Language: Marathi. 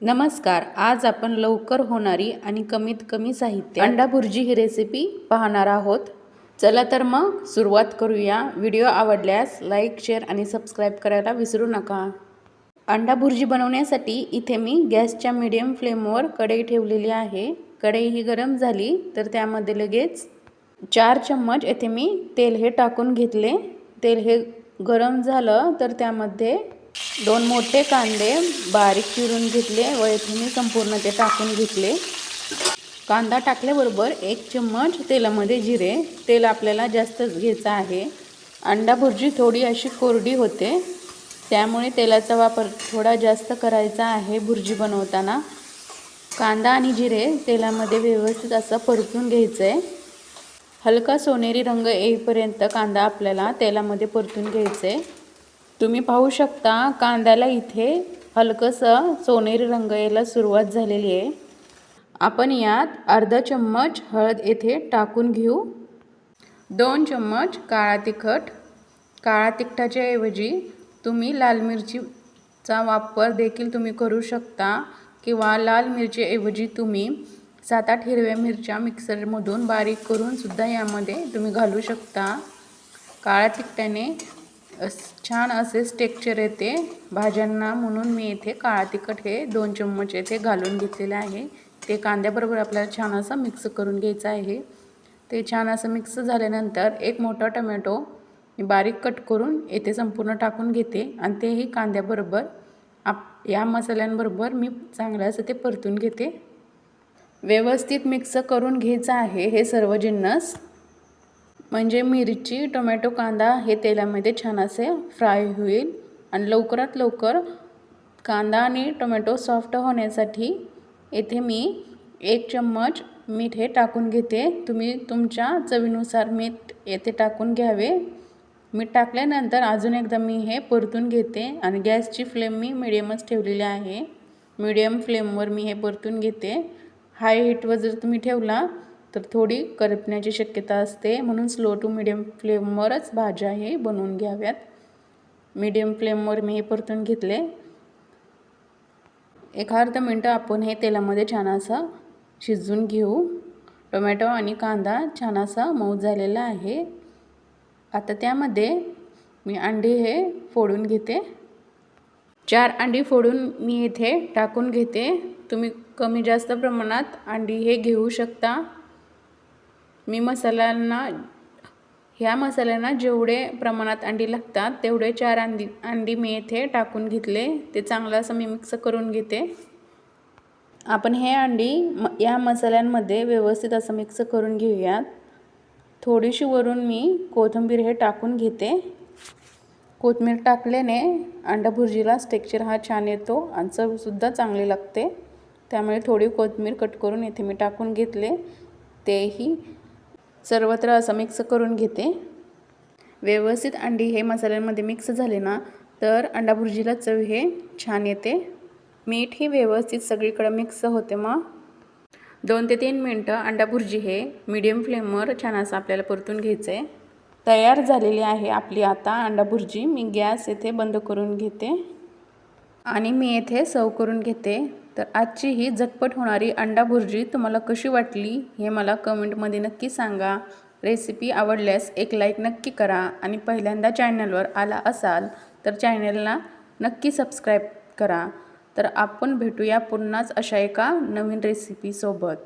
नमस्कार आज आपण लवकर होणारी आणि कमीत कमी साहित्य अंडा भुर्जी ही रेसिपी पाहणार आहोत. चला तर मग सुरुवात करूया. व्हिडिओ आवडल्यास लाईक शेअर आणि सबस्क्राईब करायला विसरू नका. अंडा भुर्जी बनवण्यासाठी इथे मी गॅसच्या मीडियम फ्लेमवर कढई ठेवलेली आहे. कढई ही गरम झाली तर त्यामध्ये लगेच चार चम्मच येथे मी तेल हे टाकून घेतले. तेल हे गरम झालं तर त्यामध्ये दोन मोठे कांदे बारीक चिरून घेतले. व येथे मी संपूर्ण ते टाकून घेतले. कांदा टाकल्याबरोबर एक चम्मच तेलामध्ये जिरे. तेल आपल्याला जास्तच घ्यायचं आहे. अंडा भुर्जी थोडी अशी कोरडी होते. त्यामुळे तेलाचा वापर थोडा जास्त करायचा आहे भुर्जी बनवताना. कांदा आणि जिरे तेलामध्ये व्यवस्थित असं परतून घ्यायचं आहे हलका सोनेरी रंग येईपर्यंत कांदा आपल्याला तेलामध्ये परतून घ्यायचा आहे तुम्ही पाहू शकता कांद्याला इथे हलकंसं सोनेरी रंग यायला सुरुवात झालेली आहे. आपण यात अर्धा चम्मच हळद येथे टाकून घेऊ. दोन चम्मच काळा तिखट. काळा तिखटाच्या ऐवजी तुम्ही लाल मिरचीचा वापर देखील तुम्ही करू शकता किंवा लाल मिरचीऐवजी तुम्ही सात आठ हिरव्या मिरच्या मिक्सरमधून बारीक करून सुद्धा यामध्ये तुम्ही घालू शकता. काळ्या तिखटाने छान असेच टेक्चर येते. भाज्यांना म्हणून मी येथे काळा तिखट हे दोन चम्मच येथे घालून घेतलेले आहे. ते कांद्याबरोबर आपल्याला छान असं मिक्स करून घ्यायचं आहे. ते छान असं मिक्स झाल्यानंतर एक मोठा टमॅटो मी बारीक कट करून येथे संपूर्ण टाकून घेते आणि तेही कांद्याबरोबर. आप या मसाल्यांबरोबर मी चांगलं असं ते परतून घेते. व्यवस्थित मिक्स करून घ्यायचं आहे हे सर्व जिन्नस. म्हणजे मिरची टोमॅटो कांदा हे तेलामध्ये छान असे फ्राय होईल. आणि लवकरात लवकर कांदा आणि टोमॅटो सॉफ्ट होण्यासाठी येथे मी एक चम्मच मीठ हे टाकून घेते. तुम्ही तुमच्या चवीनुसार मीठ येथे टाकून घ्यावे. मीठ टाकल्यानंतर अजून एकदा मी हे परतून घेते आणि गॅसची फ्लेम मी मिडियमच ठेवलेली आहे. मिडियम फ्लेमवर मी हे परतून घेते. हाय हीटवर जर तुम्ही ठेवला तर थोडी करपण्याची शक्यता असते. म्हणून स्लो टू मिडियम फ्लेमवरच भाज्या हे बनवून घ्याव्यात. मीडियम फ्लेमवर मी हे परतून घेतले. एक अर्धा मिनटं आपण हे तेलामध्ये छान असं शिजवून घेऊ. टोमॅटो आणि कांदा छान असा मऊ झालेला आहे. आता त्यामध्ये मी अंडी हे फोडून घेते. चार अंडी फोडून मी इथे टाकून घेते. तुम्ही कमी जास्त प्रमाणात अंडी हे घेऊ शकता. मी मसाल्यांना ह्या मसाल्यांना जेवढे प्रमाणात अंडी लागतात तेवढे चार अंडी अंडी मी येथे टाकून घेतले. ते चांगलं असं मी मिक्स करून घेते. आपण हे अंडी म या मसाल्यांमध्ये व्यवस्थित असं मिक्स करून घेऊयात. थोडीशी वरून मी कोथिंबीर हे टाकून घेते. कोथिंबीर टाकल्याने अंडा भुर्जीला स्टेक्चर हा छान येतो आणि चवसुद्धा चांगली लागते. त्यामुळे थोडी कोथिंबीर कट करून येथे मी टाकून घेतले. तेही सर्वत्र असं मिक्स करून घेते. व्यवस्थित अंडी हे मसाल्यांमध्ये मिक्स झाले ना तर अंडा भुर्जीला चव हे छान येते. मीठ ही व्यवस्थित सगळीकडं मिक्स होते मग. दोन ते तीन मिनटं अंडा भुर्जी हे मीडियम फ्लेमवर छान असं आपल्याला परतून घ्यायचं आहे तयार झालेली आहे आपली आता अंडा भुर्जी. मी गॅस येथे बंद करून घेते. आणि मी येथे सर्व करून घेते. तर आजची ही झटपट होणारी अंडा भुर्जी तुम्हाला कशी वाटली हे मला कमेंटमध्ये नक्की सांगा. रेसिपी आवडल्यास एक लाईक नक्की करा आणि पहिल्यांदा चॅनलवर आला असाल तर चॅनलला नक्की सबस्क्राईब करा. तर आपण भेटूया पुन्हाच अशा एका नवीन रेसिपीसोबत